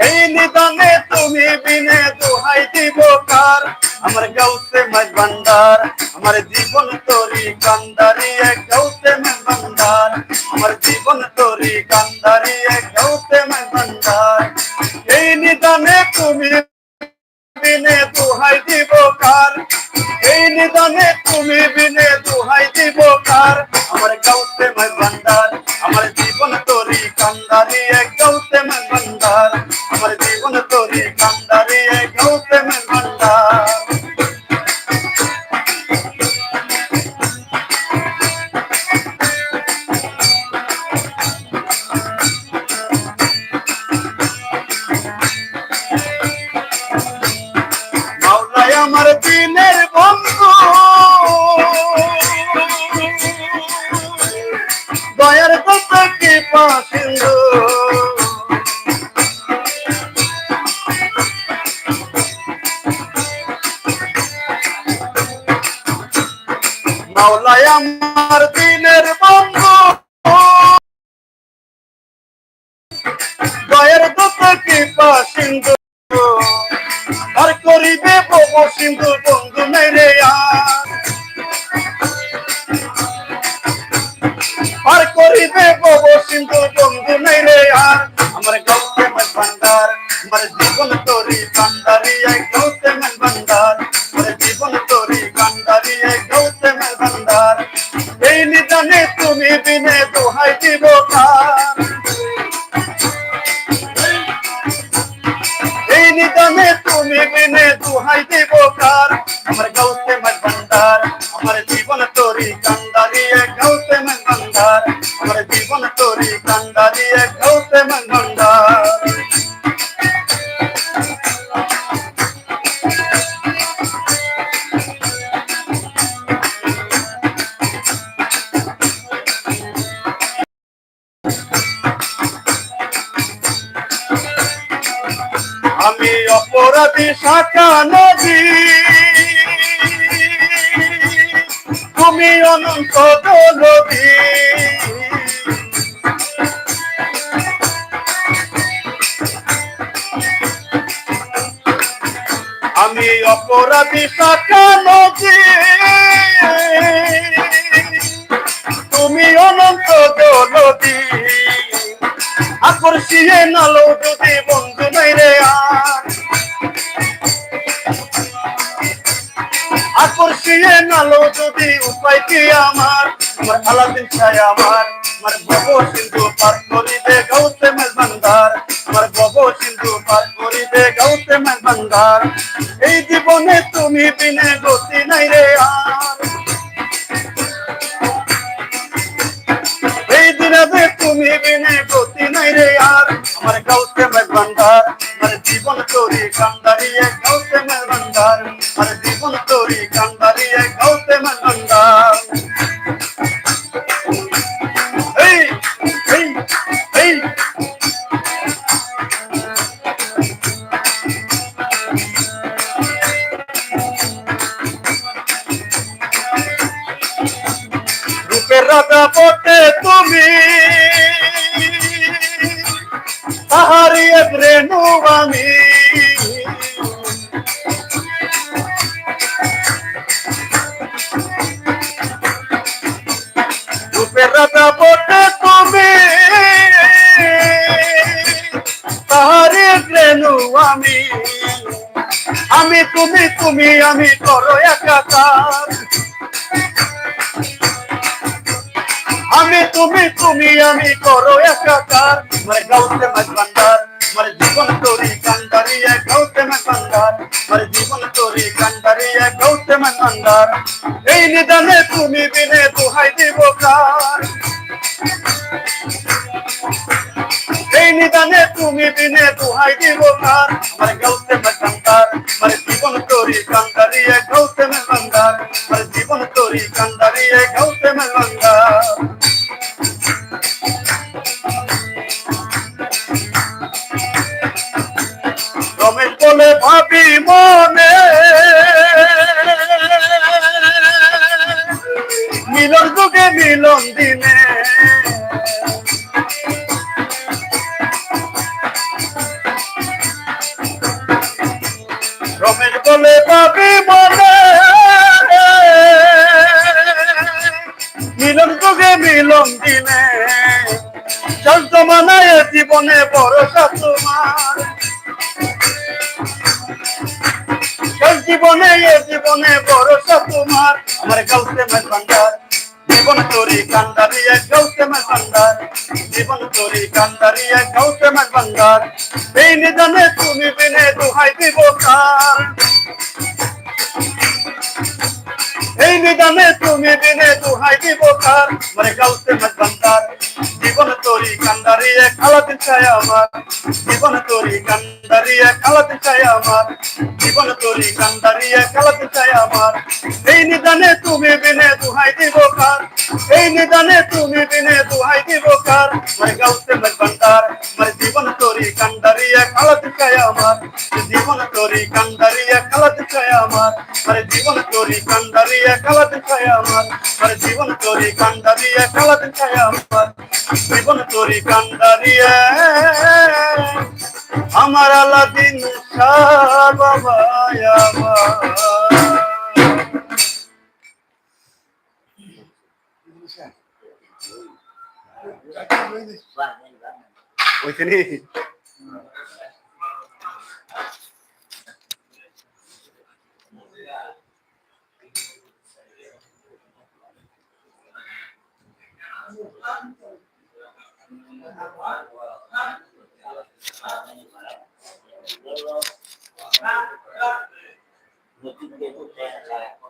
এই নিদানে তুমি বিনে দোহাই দিব কার? আমার গাউতে মাঝ ভান্ডার আমার জীবন তোরি কান্দারি, এক গাউতে মাঝ ভান্ডার আমার জীবন তোরি কান্দারি, এক গাউতে মাঝ ভান্ডার এই নিদানে তুমি বিনে দোহাই দিব কার? এই নিদানে তুমি বিনে দোহাই দিব কার? আমার গাউতে মাঝ ভান্ডার আমার তোরি কান্দারি এক গাউতে মাঝ ভান্ডার আমার জীবন তোরি কান্দারি কি পাসিন্দু মাওলাই আমার দিনের বন্ধু। দয়ার কত কি পাসিন্দু আর করিবে সিন্ধু বন্ধু মেরে আর বিনে দোহাই দিব নিদানে তুমি বিনে দুহাই দিব কার আমার গাউতে মন ভান্ডার আমার জীবন তোরি কান্দারি এক গাউতে মন ভান্ডার আমার জীবন তোরি কান্দারি এক গাউতে মন ভান্ডার আমি অপরাধী শাখা নদী। তুমি অনন্ত নদী আমি অপরাধী শাখা নদী। তুমি অনন্ত নদী আকর্ষিয়ে নালো যদি বন্ধু নাই রে আর। আকর্ষিয়ে নালো যদি উপায় কি আমার? আমার আলাদিন ছায় আমার আমার বব সিন্ধু পার করিবে গৌতে মেল বান্দার আমার বব সিন্ধু পার করিবে গৌতে মেল বান্দার এই জীবনে তুমি বিনে গতি নাই রে আর। এই দিনে তুমি বিনে গতি নাই রে আর আমার গাউতে মেল ভান্ডার আমার জীবন তোরি কান্দারি এক গাউতে মেল ভান্ডার আমার জীবন তোরি কান্দারি এক গাউতে মেল ভান্ডার রাজা পথে তুমি। তাহারি এক রেণু আমি রাজা পথে তুমি। তাহারি এক রেণু আমি আমি তুমি তুমি, আমি করো একাকার। তুমি তুমি আমি করো একাকার মানে গাউতে মাঝ ভান্ডার মানে জীবন তোরি কান্দারি এক গাউতে মাঝ ভান্ডার মানে জীবন তোরি কান্দারি এক গাউতে মাঝ ভান্ডার এই নিদানে তুমি বিনে দুহাই দিব কার এই নিদানে তুমি বিনে দুহাই দিব কার মানে গাউতে মাঝ ভান্ডার মানে জীবন তোরি কান্দারি এক গাউতে মাঝ মানে জীবন তোরি কান্দারি এক মেলাঙ্গা। রমেশ বলে ভাবি মনে জীবনে ভরসা তোমার। শেষ জীবনে এ জীবনে ভরসা তোমার। আমার গাউসে মাঝ ভান্ডার, জীবন তোরি কান্দারি এক গাউসে মাঝ ভান্ডার। জীবন তোরি কান্দারি এক গাউসে মাঝ ভান্ডার। এই নিদানে তুমি বিনে দুহাই দিব কার? এই নিদানে তুমি বিনে দুহাই দিব কার? মানে গাউসে মাঝ ভান্ডার জীবন তোরি কান্দারি এক আলাদিন চায় আমার। জীবন তোরি কান্দারি এক আলাদিন চায় আমার। জীবন তোরি কান্দারি এক আলাদিন চায় আমার। এই নিদানে তুমি বিনে দুহাই দিব কার? এই নিদানে তুমি বিনে দুহাই দিব কার? মানে গাউসে মাঝ ভান্ডার মানে জীবন তোরি কান্দারি এক আলাদিন চায় আমার। জীবন তোরি কান্দারি এক আলাদিন চায় আমার। মানে জীবন তোরি কান্দারি এক আলাদিন চায় আমার। মানে জীবন তোরি কান্দারি এক আলাদিন চায় আমার। জীবন করি কান্দারিয়ে আমার আলাদিন বাবা ওইখানে Thank you. Thank you.